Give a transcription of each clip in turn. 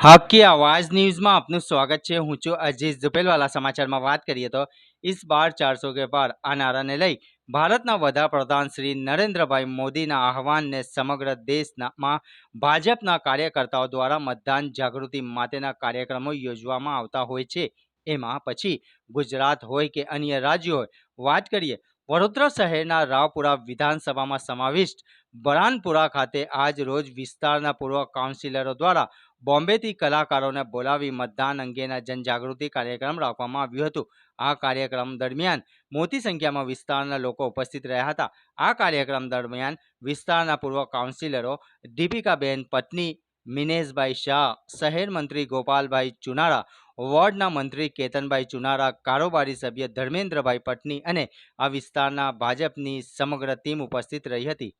હકી આવાજ ન્યૂઝમાં આપનું સ્વાગત છે હું છું અજીઝ ઝુપેલવાલા સમાચારમાં વાત કરીએ તો ઇસ બાર ચારસો કે પાર આ નારાને લઈ ભારતના વડાપ્રધાન શ્રી નરેન્દ્રભાઈ મોદીના આહવાનને સમગ્ર દેશમાં ભાજપના કાર્યકર્તાઓ દ્વારા મતદાન જાગૃતિ માટેના કાર્યક્રમો યોજવામાં આવતા હોય છે એમાં પછી ગુજરાત હોય કે અન્ય રાજ્યો હોય વાત કરીએ વડોદરા શહેરના રાવપુરા વિધાનસભામાં સમાવિષ્ટ બરાનપુરા ખાતે આજ રોજ વિસ્તારના પૂર્વ કાઉન્સિલરો દ્વારા બોમ્બેથી કલાકારોને બોલાવી મતદાન અંગેના જનજાગૃતિ કાર્યક્રમ રાખવામાં આવ્યું હતું. આ કાર્યક્રમ દરમિયાન મોટી સંખ્યામાં વિસ્તારના લોકો ઉપસ્થિત રહ્યા હતા. આ કાર્યક્રમ દરમિયાન વિસ્તારના પૂર્વ કાઉન્સિલરો દીપિકાબેન પત્ની, મિનેશભાઈ શાહ, શહેર મંત્રી ગોપાલભાઈ ચુનારા વોર્ડના મંત્રી કેતનભાઈ ચુનારા કારોબારી સભ્ય ધર્મેન્દ્રભાઈ પટની અને આ વિસ્તારના ભાજપની સમગ્ર ટીમ ઉપસ્થિત રહી હતી.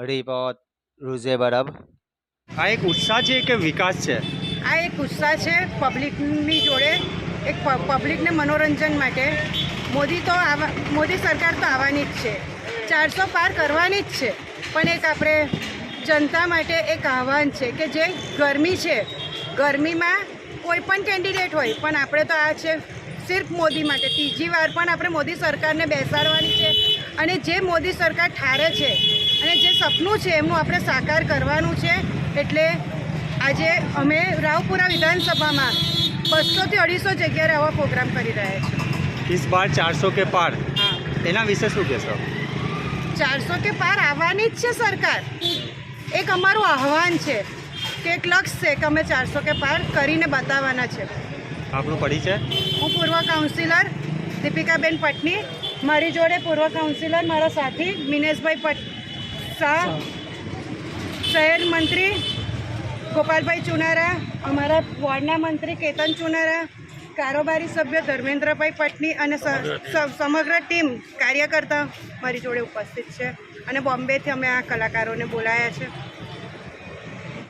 રિપોર્ટ રૂઝે બરબ. આ એક ઉત્સાહ છે કે વિકાસ છે? આ એક ઉત્સાહ છે પબ્લિકની જોડે એક પ- પબ્લિકને મનોરંજન માટે. મોદી તો આવા મોદી સરકાર તો આવવાની જ છે. ચારસો પાર કરવાની જ છે. પણ એક આપણે જનતા માટે એક આહવાન છે કે જે ગરમી છે. ગરમીમાં કોઈ પણ કેન્ડિડેટ હોય પણ આપણે તો આ છે સિર્ફ મોદી માટે. ત્રીજી વાર પણ આપણે મોદી સરકારને બેસાડવાની છે અને જે મોદી સરકાર ઠારે છે અને જે સપનું છે એમનું આપણે સાકાર કરવાનું છે એટલે આજે અમે રાવપુરા વિધાનસભામાં બસોથી અઢીસો જગ્યાએ આવા પ્રોગ્રામ કરી રહ્યા છીએ. ઇસ બાર ચારસો કે પાર. એના વિશે શું કહેશો? ચારસો કે પાર આવવાની જ છે સરકાર. એક અમારું આહવાન છે. કે એક લક્ષ છે કે અમે ચારસો કે પાર કરીને બતાવવાના છે. આપણું પડી છે? હું પૂર્વ કાઉન્સિલર દીપિકાબેન પટની. મારી જોડે પૂર્વ કાઉન્સિલર મારા સાથી મિનેશભાઈ પટ શાહ શહેર મંત્રી ગોપાલભાઈ ચુનારા અમારા વોર્ડના મંત્રી કેતન ચુનારા કારોબારી સભ્ય ધર્મેન્દ્રભાઈ પટની અને સમગ્ર ટીમ કાર્યકર્તા મારી જોડે ઉપસ્થિત છે અને બોમ્બેથી અમે આ કલાકારોને બોલાયા છે.